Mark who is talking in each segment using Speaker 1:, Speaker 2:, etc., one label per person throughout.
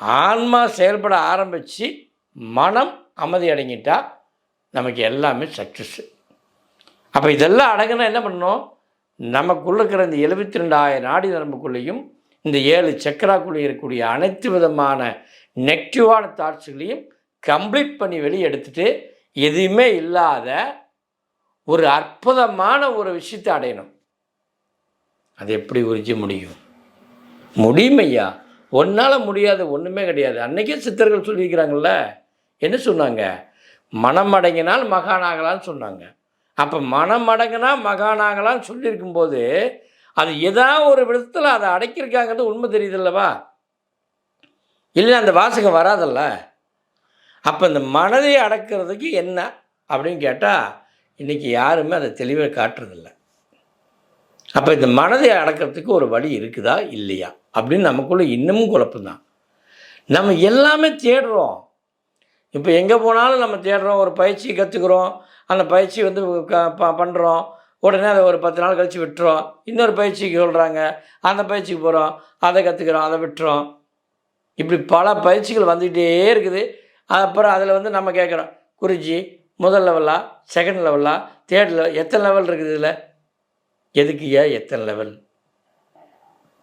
Speaker 1: ஆன்மா செயல்பட ஆரம்பித்து மனம் அமைதி அடங்கிட்டால் நமக்கு எல்லாமே சக்ஸஸ்ஸு அப்போ இதெல்லாம் அடங்கினா என்ன பண்ணணும்? நமக்குள்ள இருக்கிற இந்த எழுபத்தி ரெண்டாயிரம் நாடி நரம்புக்குள்ளேயும் இந்த ஏழு சக்கராக்குள்ளே இருக்கக்கூடிய அனைத்து விதமான நெகட்டிவான தாட்ஸ்களையும் கம்ப்ளீட் பண்ணி வெளியே எடுத்துகிட்டு எதுவுமே இல்லாத ஒரு அற்புதமான ஒரு விஷயத்தை அடையணும். அது எப்படி உறிஞ்ச முடியும்? முடியும் ஐயா ஒன்னால் முடியாது ஒன்றுமே கிடையாது. அன்றைக்கே சித்தர்கள் சொல்லியிருக்கிறாங்கல்ல என்ன சொன்னாங்க? மனம் அடங்கினால் மகானாகலான்னு சொன்னாங்க. அப்போ மனம் அடங்கினா மகானாகலான்னு சொல்லியிருக்கும்போது அது ஏதாவது ஒரு விதத்தில் அதை அடக்கியிருக்காங்கிறது உண்மை தெரியுதுல்லவா? இல்லை அந்த வாசகம் வராதல்ல? அப்போ இந்த மனதை அடக்கிறதுக்கு என்ன அப்படின்னு கேட்டால் இன்றைக்கி யாருமே அதை தெளிவாக காட்டுறதில்ல. அப்போ இந்த மனதை அடக்கிறதுக்கு ஒரு வழி இருக்குதா? இல்லையா? அப்படின்னு நமக்குள்ளே இன்னமும் குழப்பம்தான். நம்ம எல்லாமே தேடுறோம். இப்போ எங்கே போனாலும் நம்ம தேடுறோம் ஒரு பயிற்சி கற்றுக்குறோம் அந்த பயிற்சி வந்து க ப பண்ணுறோம் உடனே அதை ஒரு பத்து நாள் கழித்து விட்டுறோம். இன்னொரு பயிற்சிக்கு சொல்கிறாங்க அந்த பயிற்சிக்கு போகிறோம் அதை கற்றுக்குறோம் அதை விட்டுறோம். இப்படி பல பயிற்சிகள் வந்துக்கிட்டே இருக்குது. அப்புறம் அதில் வந்து நம்ம கேட்குறோம் குருஜி முதல் லெவலா செகண்ட் லெவலா தேர்ட் லெவல் எத்தனை லெவல் இருக்குது இதில்? எதுக்கு ஏன் எத்தனை லெவல்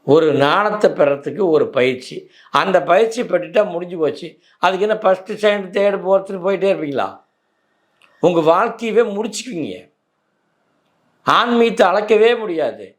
Speaker 1: ஒரு நாணத்தை பெறத்துக்கு ஒரு பயிற்சி. அந்த பயிற்சி பெற்றுட்டால் முடிஞ்சு போச்சு. அதுக்கு என்ன ஃபஸ்ட்டு செகண்ட் தேர்டு ஃபோர்த்துன்னு போயிட்டே இருப்பீங்களா? உங்கள் வாழ்க்கையவே முடிச்சுக்குவீங்க. ஆன்மீகத்தை அளக்கவே முடியாது.